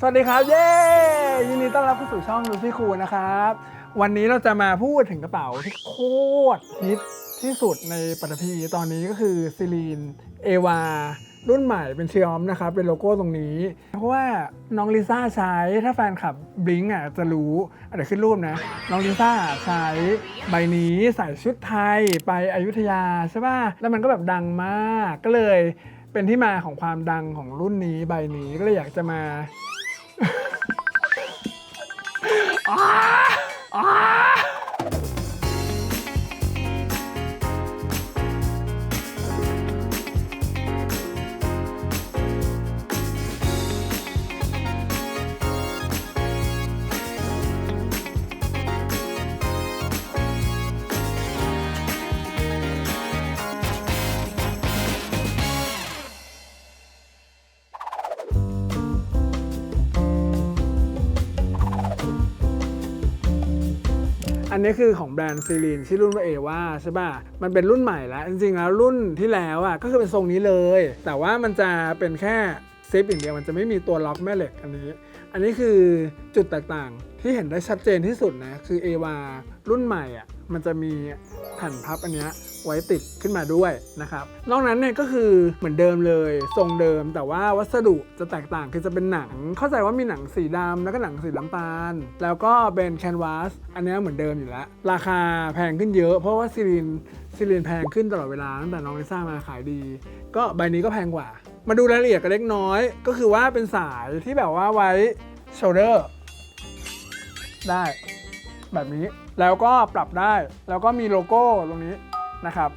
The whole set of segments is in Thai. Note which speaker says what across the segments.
Speaker 1: สวัสดีครับ เย้ยินดีต้อนรับเข้าสู่ช่องลูฟี่คูนะครับ วันนี้เราจะมาพูดถึงกระเป๋าที่โคตรฮิตที่สุดในปัตภีตอนนี้ก็คือซิลีนเอวารุ่นใหม่เป็นชีออมนะครับ เป็นโลโก้ตรงนี้ เพราะว่าน้องลิซ่าใช้ถ้าแฟนคลับบลิงอะจะรู้อะเดี๋ยวขึ้นรูปนะ น้องลิซ่าใช้ใบนี้ใส่ชุดไทยไปอยุธยาใช่ป่ะแล้วมันก็แบบดังมากก็เลยเป็นที่มาของความดังของรุ่นนี้ใบนี้ก็เลยอยากจะมา อ้า อันนี้คือของแบรนด์ซีรีนชื่อรุ่นว่าเอว่าใช่ป่ะ มันเป็นรุ่นใหม่แล้ว จริงๆแล้วรุ่นที่แล้วอะก็คือเป็นทรงนี้เลย แต่ว่ามันจะเป็นแค่ซิปอย่างเดียวมันจะไม่มีตัวล็อกแม่เหล็กอันนี้ อันนี้คือจุดแตกต่างที่เห็นได้ชัดเจนที่สุดนะ คือเอวารุ่นใหม่อะมันจะมีแผ่นพับอันเนี้ย ไว้ติดขึ้นมาด้วยนะครับ นอกนั้นเนี่ยก็คือเหมือนเดิมเลยทรงเดิม แต่ว่าวัสดุจะแตกต่างคือจะเป็นหนัง เข้าใจว่ามีหนังสีดำแล้วก็หนังสีน้ำตาล แล้วก็เป็นแคนวาสอันนี้เหมือนเดิมอยู่แล้ว ราคาแพงขึ้นเยอะ เพราะว่าซีรีนซีรีนแพงขึ้นตลอดเวลาตั้งแต่น้องลิซ่ามาขายดี ก็ใบนี้ก็แพงกว่า มาดูรายละเอียดกันเล็กน้อย ก็คือว่าเป็นสายที่แบบว่าไว้โชเดอร์ได้ แบบนี้แล้วก็ปรับได้ แล้วก็มีโลโก้ตรงนี้ นะครับ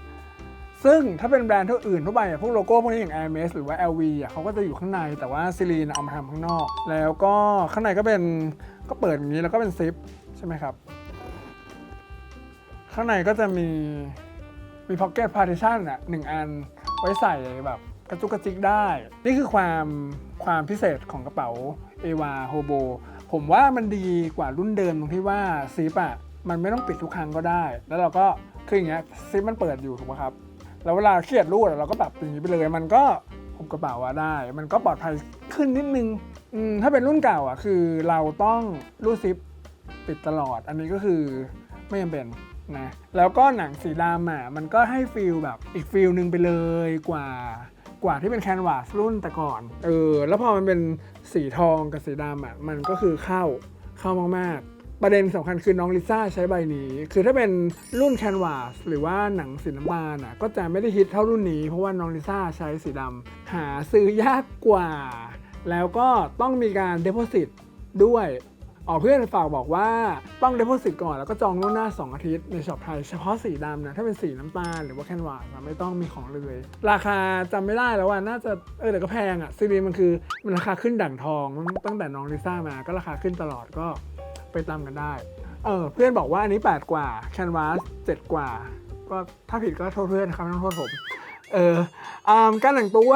Speaker 1: ซึ่งถ้าเป็นแบรนด์ทั่วอื่นทั่วไปพวกโลโก้พวกนี้อย่าง Hermes หรือว่า LV อะเขาก็จะอยู่ข้างในแต่ว่าซีรีนเอามาทำข้างนอก แล้วก็ข้างในก็เป็นก็เปิดอย่างนี้แล้วก็เป็นซิปใช่ไหมครับ ข้างในก็จะมีมี pocket partition อะหนึ่งอันไว้ใส่แบบกระจุกกระจิกได้ นี่คือความความพิเศษของกระเป๋า a v a Hobo ผมว่ามันดีกว่ารุ่นเดิมตรงที่ว่าซิปอะมันไม่ต้องปิดทุกครั้งก็ได้ แล้วเราก็ คืออย่างเงี้ยซิปมันเปิดอยู่ถูกไหมครับ แล้วเวลาเครียดรูดเราก็แบบอย่างนี้ไปเลยมันก็ผมกระเป๋าอะได้ มันก็ปลอดภัยขึ้นนิดนึงถ้าเป็นรุ่นเก่าอะคือเราต้องรูดซิปปิดตลอด อันนี้ก็คือไม่จำเป็นนะแล้วก็หนังสีดำอะมันก็ให้ฟีลแบบอีกฟีลหนึ่งไปเลยกว่ากว่าที่เป็นแคนวาสรุ่นแต่ก่อนเออแล้วพอมันเป็นสีทองกับสีดำอะมันก็คือเข้าเข้ามากๆ ประเด็นสำคัญคือน้องลิซ่าใช้ใบนี้ คือถ้าเป็นรุ่นแคนวาสหรือว่าหนังสีน้ำตาลอะก็จะไม่ได้ฮิตเท่ารุ่นนี้ เพราะว่าน้องลิซ่าใช้สีดำหาซื้อยากกว่า แล้วก็ต้องมีการเด p o s i t ด้วยอ๋อเพื่อนฝากบอกว่าต้องเด p o s i t ก่อนแล้วก็จองล่วงหน้า 2 อาทิตย์ในช็อปไทย เฉพาะสีดำนะ ถ้าเป็นสีน้ำตาลหรือว่าแคนวาสไม่ต้องมีของเลย ราคาจำไม่ได้แล้วว่าน่าจะเออแต่ก็แพงอะซีรีมันคือมันราคาขึ้นดั่งทองตั้งแต่น้องลิซ่ามาก็ราคาขึ้นตลอดก็ ไปตามกันได้ เออ เพื่อนบอกว่าอันนี้ 8 กว่าแคนวาส7กว่า ก็ถ้าผิดก็โทษเพื่อนนะครับไม่ต้องโทษผม เอออการแต่งตัว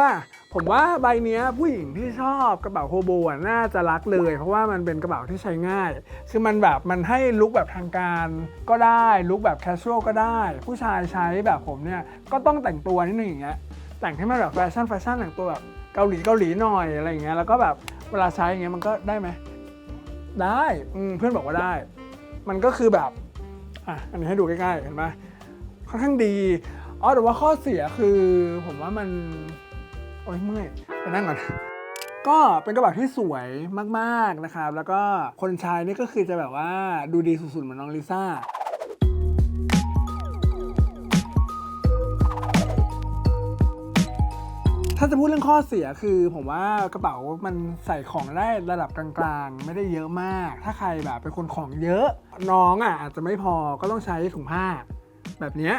Speaker 1: ผมว่าใบเนี้ยผู้หญิงที่ชอบกระเป๋าโฮโบน่าจะรักเลย เพราะว่ามันเป็นกระเป๋าที่ใช้ง่าย คือมันแบบมันให้ลุคแบบทางการก็ได้ลุคแบบแคชชวลก็ได้ ผู้ชายใช้แบบผมเนี่ยก็ต้องแต่งตัวนิดนึงอย่างเงี้ยแต่งให้มันแบบแฟชั่นแฟชั่นแต่งตัวแบบเกาหลีเกาหลีหน่อยอะไรอย่างเงี้ยแล้วก็แบบเวลาใช้อย่างเงี้ยมันก็ได้ไหม ได้อืมเพื่อนบอกว่าได้ มันก็คือแบบอะอันนี้ให้ดูใกล้ๆเห็นไหมค่อนข้างดีอ๋อแต่ว่าข้อเสียคือผมว่ามัน โอ้ยเมื่อยไปนั่งก่อนก็เป็นกระเป๋าที่สวยมากๆนะครับ แล้วก็คนใช้นี่ก็คือจะแบบว่าดูดีสุดๆเหมือนน้องลิซ่า ถ้าจะพูดเรื่องข้อเสียคือผมว่ากระเป๋ามันใส่ของได้ระดับกลางๆ ไม่ได้เยอะมาก ถ้าใครแบบเป็นคนของเยอะน้องอะอาจจะไม่พอก็ต้องใช้ถุงผ้า แบบเนี้ย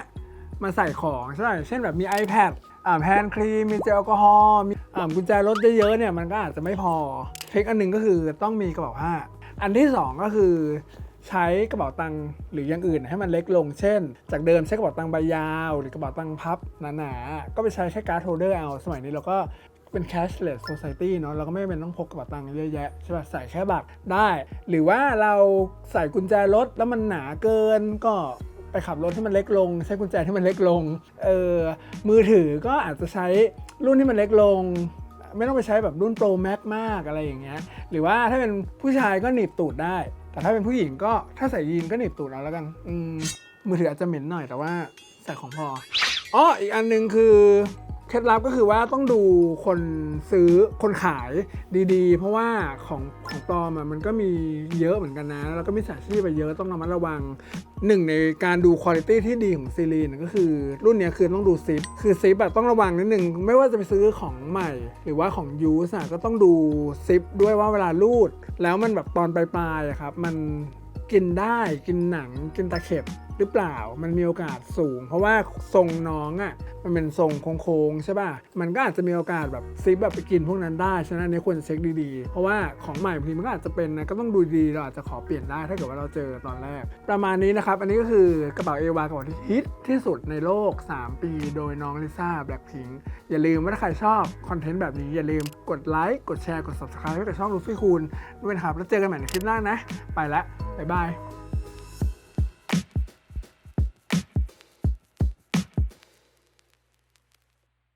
Speaker 1: มาใส่ของใช่ไหมเช่นแบบมี iPad อ่าแพนครีมมีเจลแอลกอฮอล์มีอ่ากุญแจรถเยอะๆเนี่ยมันก็อาจจะไม่พอเทคอันหนึ่งก็คือต้องมีกระเป๋าผ้า อันที่สองก็คือ ใช้กระเป๋าตังค์หรืออย่างอื่นให้มันเล็กลง เช่น จากเดิมใช้กระเป๋าตังค์ใบยาว หรือกระเป๋าตังค์พับหนาๆ ก็ไปใช้แค่การ์ดโฮลเดอร์เอา สมัยนี้เราก็เป็น cashless society เนาะเราก็ไม่เป็นต้องพกกระเป๋าตังค์เยอะแยะใช่ป่ะใส่แค่บัตรได้ หรือว่าเราใส่กุญแจรถแล้วมันหนาเกินก็ไปขับรถที่มันเล็กลง ใช้กุญแจที่มันเล็กลงเออมือถือก็อาจจะใช้รุ่นที่มันเล็กลง ไม่ต้องไปใช้แบบรุ่นโปรแม็กมากอะไรอย่างเงี้ยหรือว่าถ้าเป็นผู้ชายก็หนีบตูดได้ แต่ถ้าเป็นผู้หญิงก็ถ้าใส่ยีนก็หนีบตูดเอาแล้วกันอืมมือถืออาจจะเหม็นหน่อยแต่ว่าใส่ของพออ๋ออีกอันหนึงคือ เคล็ดลับก็คือว่าต้องดูคนซื้อคนขายดีๆ เพราะว่าของของปลอมมันก็มีเยอะเหมือนกันนะ แล้วก็มีสาชีพไปเยอะต้องระมัดระวังหนึ่งในการดูคุณภาพที่ดีของซีรีนก็คือ รุ่นนี้คือต้องดูซิปคือซิปแบบต้องระวังนิดนึงไม่ว่าจะไปซื้อของใหม่ หรือว่าของยูสอะก็ต้องดูซิปด้วยว่าเวลารูด แล้วมันแบบตอนปลายๆอะครับมันกินได้กินหนังกินตะเข็บ หรือเปล่ามันมีโอกาสสูง เพราะว่าทรงน้องอะ่ะมันเป็นทรงโค้งๆใช่ป่ะมันก็อาจจะมีโอกาสแบบซิปแบบไปกินพวกนั้นได้ฉะนั้นอันนี้ควรเช็คดีๆ เพราะว่าของใหม่บางทีมันก็อาจจะเป็นนะก็ต้องดูดีเราอาจจะขอเปลี่ยนได้ถ้าเกิดว่าเราเจอตอนแรก ประมาณนี้นะครับ อันนี้ก็คือกระเป๋าเอวากระเป๋าที่ฮิตที่สุดในโลก 3 ปี โดยน้องลิซ่าแบล็คพิงอย่าลืมว่าถ้าใครชอบคอนเทนต์แบบนี้อย่าลืมกดไลค์กดแชร์กด subscribe ให้กับช่องลูฟี่คูณด้วยนะครับแล้วเจอกันใหม่ในคลิปหน้านะ ไปละบ๊ายบาย